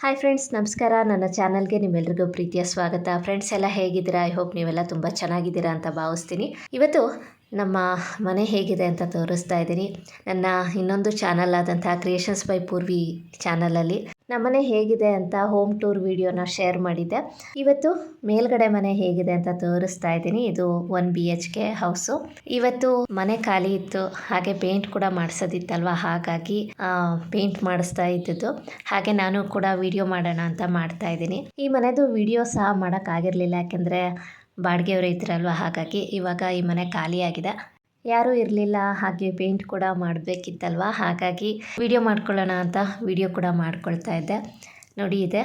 Hi friends ನಮಸ್ಕಾರ. ನನ್ನ ಚಾನಲ್ಗೆ ನಿಮ್ಮೆಲ್ರಿಗೂ ಪ್ರೀತಿಯ ಸ್ವಾಗತ. ಫ್ರೆಂಡ್ಸ್ ಎಲ್ಲ ಹೇಗಿದ್ದೀರಾ? ಐ ಹೋಪ್ ನೀವೆಲ್ಲ ತುಂಬ ಚೆನ್ನಾಗಿದ್ದೀರಾ ಅಂತ ಭಾವಿಸ್ತೀನಿ. ಇವತ್ತು ನಮ್ಮ ಮನೆ ಹೇಗಿದೆ ಅಂತ ತೋರಿಸ್ತಾ ಇದ್ದೀನಿ. ನನ್ನ ಇನ್ನೊಂದು ಚಾನಲ್ ಆದಂಥ ಕ್ರಿಯೇಷನ್ಸ್ ಬೈ ಪೂರ್ವಿ ಚಾನಲಲ್ಲಿ. ನಮ್ಮನೆ ಹೇಗಿದೆ ಅಂತ ಹೋಮ್ ಟೂರ್ ವಿಡಿಯೋನ ಶೇರ್ ಮಾಡಿದ್ದೆ. ಇವತ್ತು ಮೇಲ್ಗಡೆ ಮನೆ ಹೇಗಿದೆ ಅಂತ ತೋರಿಸ್ತಾ ಇದ್ದೀನಿ. ಇದು one B H K house ಇವತ್ತು ಮನೆ ಖಾಲಿ ಇತ್ತು. ಹಾಗೆ ಪೇಂಟ್ ಕೂಡ ಮಾಡಿಸೋದಿತ್ತಲ್ವ? ಹಾಗಾಗಿ ಪೇಂಟ್ ಮಾಡಿಸ್ತಾ ಇದ್ದದ್ದು. ಹಾಗೆ ನಾನು ಕೂಡ ವಿಡಿಯೋ ಮಾಡೋಣ ಅಂತ ಮಾಡ್ತಾ ಇದ್ದೀನಿ. ಈ ಮನೆದು ವಿಡಿಯೋ ಸಹ ಮಾಡೋಕ್ಕಾಗಿರಲಿಲ್ಲ ಯಾಕೆಂದರೆ, ಬಾಡಿಗೆಯವರು ಇದ್ರಲ್ವ? ಹಾಗಾಗಿ ಇವಾಗ ಈ ಮನೆ ಖಾಲಿಯಾಗಿದೆ ಯಾರೂ ಇರಲಿಲ್ಲ ಹಾಗೆ ಪೇಂಟ್ ಕೂಡ ಮಾಡಬೇಕಿತ್ತಲ್ವ? ಹಾಗಾಗಿ ವಿಡಿಯೋ ಮಾಡ್ಕೊಳ್ಳೋಣ ಅಂತ ವಿಡಿಯೋ ಕೂಡ ಮಾಡ್ಕೊಳ್ತಾ ಇದ್ದೆ. ನೋಡಿ ಇದೆ.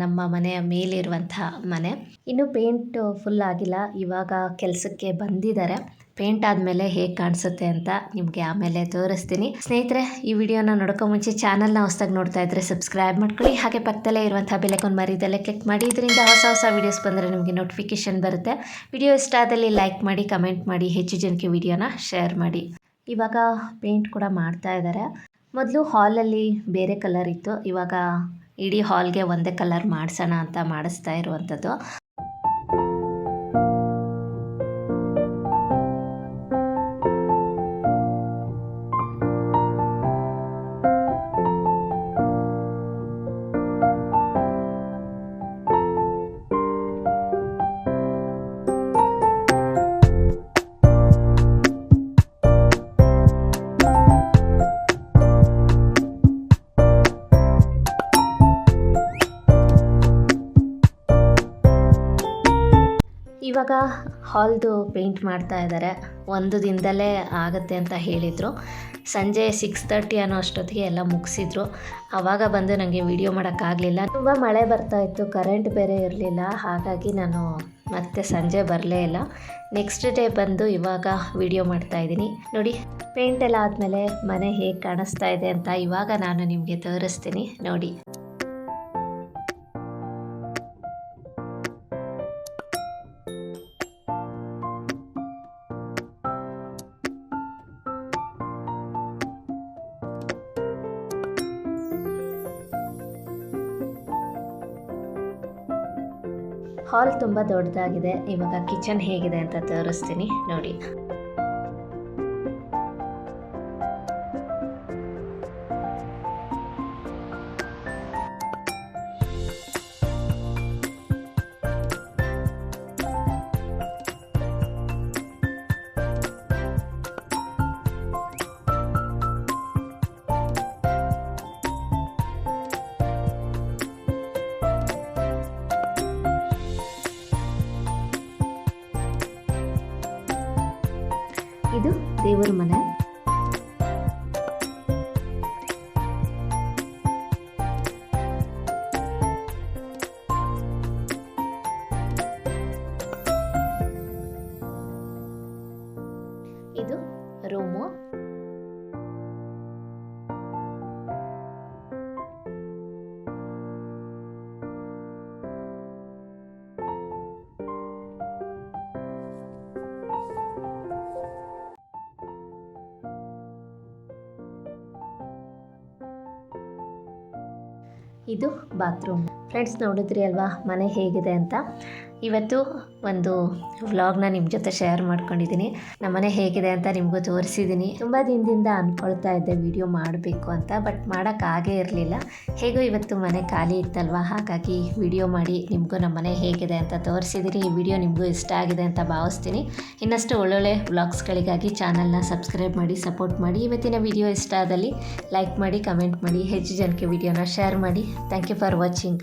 ನಮ್ಮ ಮನೆಯ ಮೇಲಿರುವಂತಹ ಮನೆ. ಇನ್ನು ಪೇಂಟ್ ಫುಲ್ ಆಗಿಲ್ಲ. ಇವಾಗ ಕೆಲಸಕ್ಕೆ ಬಂದಿದ್ದಾರೆ. ಪೇಂಟ್ ಆದಮೇಲೆ ಹೇಗೆ ಕಾಣಿಸುತ್ತೆ ಅಂತ ನಿಮಗೆ ಆಮೇಲೆ ತೋರಿಸ್ತೀನಿ. ಸ್ನೇಹಿತರೆ, ಈ ವಿಡಿಯೋನ ನೋಡೋಕ್ಕೂ ಮುಂಚೆ ಚಾನಲ್ನ ಹೊಸದಾಗಿ ನೋಡ್ತಾ ಇದ್ದರೆ ಸಬ್ಸ್ಕ್ರೈಬ್ ಮಾಡ್ಕೊಳ್ಳಿ. ಹಾಗೆ ಪಕ್ಕದಲ್ಲೇ ಇರುವಂಥ ಬೆಲೆಕೊಂಡು ಮರಿದಲ್ಲೇ ಕ್ಲಿಕ್ ಮಾಡಿ. ಇದರಿಂದ ಹೊಸ ಹೊಸ ವೀಡಿಯೋಸ್ ಬಂದರೆ ನಿಮಗೆ ನೋಟಿಫಿಕೇಶನ್ ಬರುತ್ತೆ. ವಿಡಿಯೋ ಇಷ್ಟ ಆದಲ್ಲಿ ಲೈಕ್ ಮಾಡಿ, ಕಮೆಂಟ್ ಮಾಡಿ, ಹೆಚ್ಚು ಜನಕ್ಕೆ ವಿಡಿಯೋನ ಶೇರ್ ಮಾಡಿ. ಇವಾಗ ಪೇಂಟ್ ಕೂಡ ಮಾಡ್ತಾ ಇದ್ದಾರೆ. ಮೊದಲು ಹಾಲಲ್ಲಿ ಬೇರೆ ಕಲರ್ ಇತ್ತು. ಇವಾಗ ಇಡೀ ಹಾಲ್ಗೆ ಒಂದೇ ಕಲರ್ ಮಾಡಿಸೋಣ ಅಂತ ಮಾಡಿಸ್ತಾ ಇರುವಂಥದ್ದು. ಇವಾಗ ಹಾಲ್ದು ಪೇಂಟ್ ಮಾಡ್ತಾ ಇದ್ದಾರೆ. ಒಂದು ದಿನದಲ್ಲೇ ಆಗುತ್ತೆ ಅಂತ ಹೇಳಿದರು. ಸಂಜೆ ಸಿಕ್ಸ್ ತರ್ಟಿ ಅನ್ನೋ ಅಷ್ಟೊತ್ತಿಗೆ ಎಲ್ಲ ಮುಗಿಸಿದ್ರು. ಆವಾಗ ಬಂದು ನನಗೆ ವಿಡಿಯೋ ಮಾಡೋಕ್ಕಾಗಲಿಲ್ಲ. ತುಂಬ ಮಳೆ ಬರ್ತಾ ಇತ್ತು ಕರೆಂಟ್ ಬೇರೆ ಇರಲಿಲ್ಲ. ಹಾಗಾಗಿ ನಾನು ಮತ್ತೆ ಸಂಜೆ ಬರಲೇ ಇಲ್ಲ. ನೆಕ್ಸ್ಟ್ ಡೇ ಬಂದು ಇವಾಗ ವಿಡಿಯೋ ಮಾಡ್ತಾ ಇದ್ದೀನಿ. ನೋಡಿ ಪೇಂಟ್ ಎಲ್ಲ ಆದಮೇಲೆ ಮನೆ ಹೇಗೆ ಕಾಣಿಸ್ತಾ ಇದೆ ಅಂತ ಇವಾಗ ನಾನು ನಿಮಗೆ ತೋರಿಸ್ತೀನಿ. ನೋಡಿ. ಹಾಲ್ ತುಂಬ ದೊಡ್ಡದಾಗಿದೆ. ಇವಾಗ ಕಿಚನ್ ಹೇಗಿದೆ ಅಂತ ತೋರಿಸ್ತೀನಿ. ನೋಡಿ. ಇದು ದೇವರ ಮನೆ. ಇದು ಬಾತ್ರೂಮ್ ಫ್ರೆಂಡ್ಸ್ ನೋಡಿದ್ರಿ ಅಲ್ವಾ? ಮನೆ ಹೇಗಿದೆ ಅಂತ? ಇವತ್ತು ಒಂದು ವ್ಲಾಗ್ನ ನಿಮ್ಮ ಜೊತೆ ಶೇರ್ ಮಾಡ್ಕೊಂಡಿದ್ದೀನಿ ನಮ್ಮನೆ ಹೇಗಿದೆ ಅಂತ ನಿಮಗೂ ತೋರಿಸಿದ್ದೀನಿ ತುಂಬ ದಿನದಿಂದ ಅಂದ್ಕೊಳ್ತಾ ಇದ್ದೆ ವಿಡಿಯೋ ಮಾಡಬೇಕು ಅಂತ ಬಟ್ ಮಾಡೋಕ್ಕಾಗೇ ಇರಲಿಲ್ಲ. ಹೇಗೂ ಇವತ್ತು ಮನೆ ಖಾಲಿ ಇತ್ತಲ್ವ? ಹಾಗಾಗಿ ವಿಡಿಯೋ ಮಾಡಿ ನಿಮಗೂ ನಮ್ಮನೆ ಹೇಗಿದೆ ಅಂತ ತೋರಿಸಿದ್ದೀನಿ ಈ ವಿಡಿಯೋ ನಿಮಗೂ ಇಷ್ಟ ಆಗಿದೆ ಅಂತ ಭಾವಿಸ್ತೀನಿ. ಇನ್ನಷ್ಟು ಒಳ್ಳೊಳ್ಳೆ ವ್ಲಾಗ್ಸ್ಗಳಿಗಾಗಿ ಚಾನಲ್ನ ಸಬ್ಸ್ಕ್ರೈಬ್ ಮಾಡಿ ಸಪೋರ್ಟ್ ಮಾಡಿ. ಇವತ್ತಿನ ವಿಡಿಯೋ ಇಷ್ಟ ಆದಲ್ಲಿ ಲೈಕ್ ಮಾಡಿ ಕಮೆಂಟ್ ಮಾಡಿ, ಹೆಚ್ಚು ಜನಕ್ಕೆ ವಿಡಿಯೋನ ಶೇರ್ ಮಾಡಿ. Thank you for watching